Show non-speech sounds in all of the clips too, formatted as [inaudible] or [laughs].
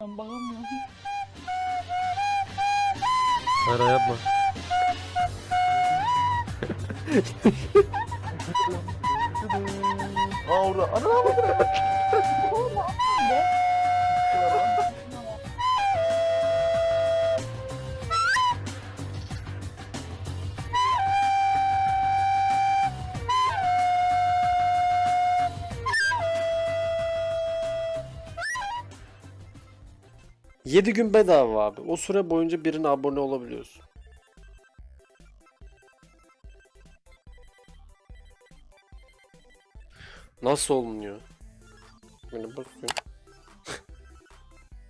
Ben bakamıyorum. Ara yapma. Aa orada. Ana Yedi gün bedava abi. O süre boyunca birine abone olabiliyorsun. Nasıl olunuyor? Böyle bakıyorum.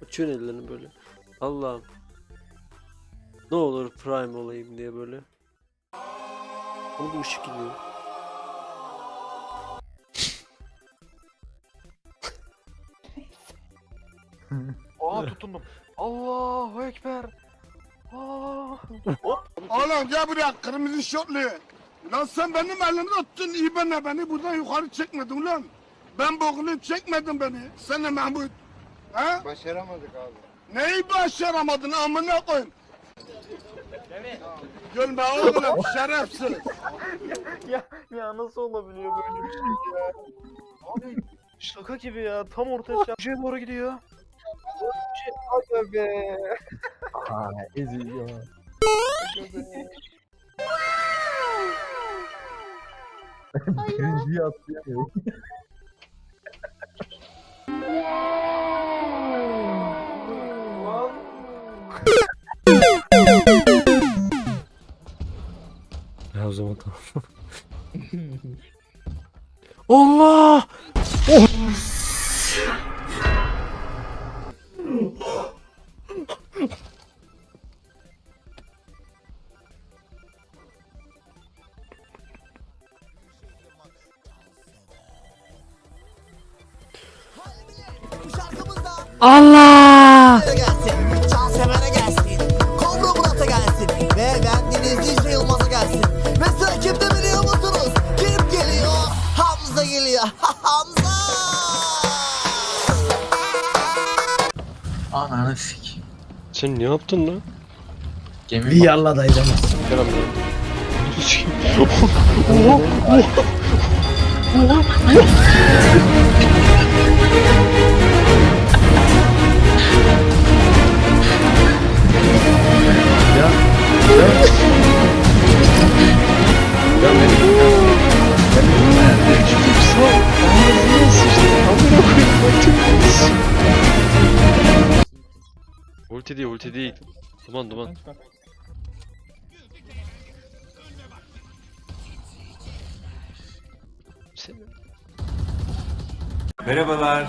Açıyorsun ellerini böyle. Allah'ım. Ne olur prime olayım diye böyle. Bu ışık gidiyor. [laughs] Aa tutundum. Allahu Ekber. Aa. Oğlum gel buraya kırmızı şortlu. Lan sen benim elimi tuttun iyi bana beni buradan yukarı çekmedin lan. Ben boğulup çekmedin beni. Sen de Mahmut. Ha? Başaramadık abi. Neyi başaramadın amına koyayım? Gülme oğlum şerefsiz. ya ya nasıl olabiliyor böyle bir şey ya? Abi şaka gibi ya. Tam ortaya şeye doğru gidiyor. Şey, aga be. Ha eziliyor. Aga [laughs] be. Birinciyi atlayamıyor. Ya o zaman tamam. [laughs] Allah! [laughs] Hamza! Ananı sik. Sen ne yaptın lan? Gemi Bir yalla dayılamaz. Gel abi. Ulti değil, ulti değil. Duman duman. Merhabalar.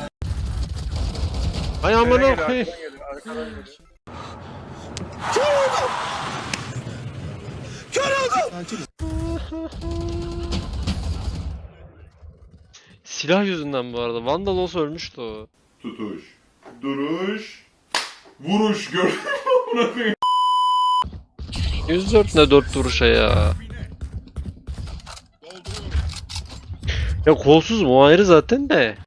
Ay amına koyayım. Silah yüzünden bu arada. Vandal olsa ölmüştü o. Tutuş. Duruş. Vuruş gör. [laughs] Amına koyayım. 104 ne 4 duruşa ya. Ya kolsuz mu ayrı zaten de.